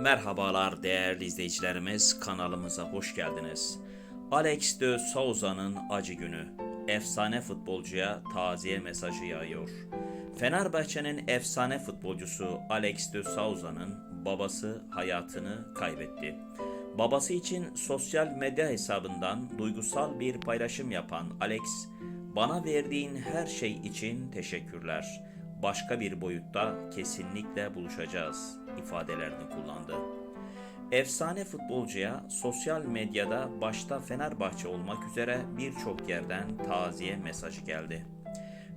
Merhabalar değerli izleyicilerimiz, kanalımıza hoş geldiniz. Alex de Souza'nın acı günü. Efsane futbolcuya taziye mesajı yağıyor. Fenerbahçe'nin efsane futbolcusu Alex de Souza'nın babası hayatını kaybetti. Babası için sosyal medya hesabından duygusal bir paylaşım yapan Alex, "Bana verdiğin her şey için teşekkürler. Başka bir boyutta kesinlikle buluşacağız." ifadelerini kullandı. Efsane futbolcuya sosyal medyada başta Fenerbahçe olmak üzere birçok yerden taziye mesajı geldi.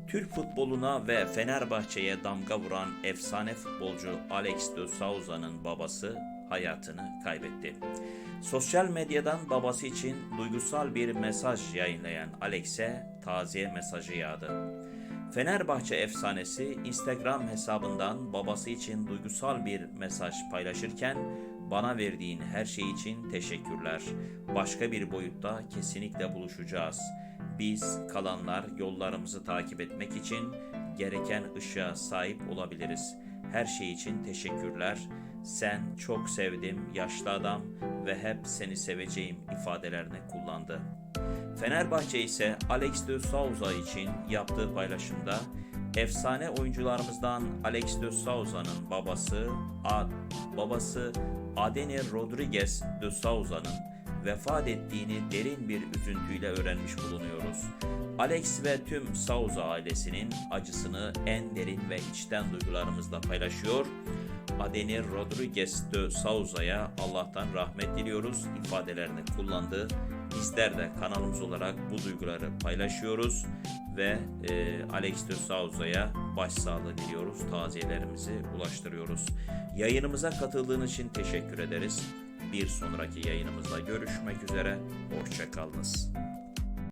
Türk futboluna ve Fenerbahçe'ye damga vuran efsane futbolcu Alex de Souza'nın babası hayatını kaybetti. Sosyal medyadan babası için duygusal bir mesaj yayınlayan Alex'e taziye mesajı yağdı. Fenerbahçe efsanesi Instagram hesabından babası için duygusal bir mesaj paylaşırken bana verdiğin her şey için teşekkürler. Başka bir boyutta kesinlikle buluşacağız. Biz kalanlar yollarımızı takip etmek için gereken ışığa sahip olabiliriz. Her şey için teşekkürler. Sen çok sevdim yaşlı adam ve hep seni seveceğim ifadelerini kullandı. Fenerbahçe ise Alex de Souza için yaptığı paylaşımda efsane oyuncularımızdan Alex de Souza'nın babası Ad, babası Adenir Rodriguez de Souza'nın vefat ettiğini derin bir üzüntüyle öğrenmiş bulunuyoruz. Alex ve tüm Souza ailesinin acısını en derin ve içten duygularımızla paylaşıyor. Adenir Rodriguez de Souza'ya Allah'tan rahmet diliyoruz ifadelerini kullandı. Bizler de kanalımız olarak bu duyguları paylaşıyoruz ve e, Alex de Souza'ya başsağlığı diliyoruz. Taziyelerimizi ulaştırıyoruz. Yayınımıza katıldığınız için teşekkür ederiz. Bir sonraki yayınımızda görüşmek üzere. Hoşçakalınız.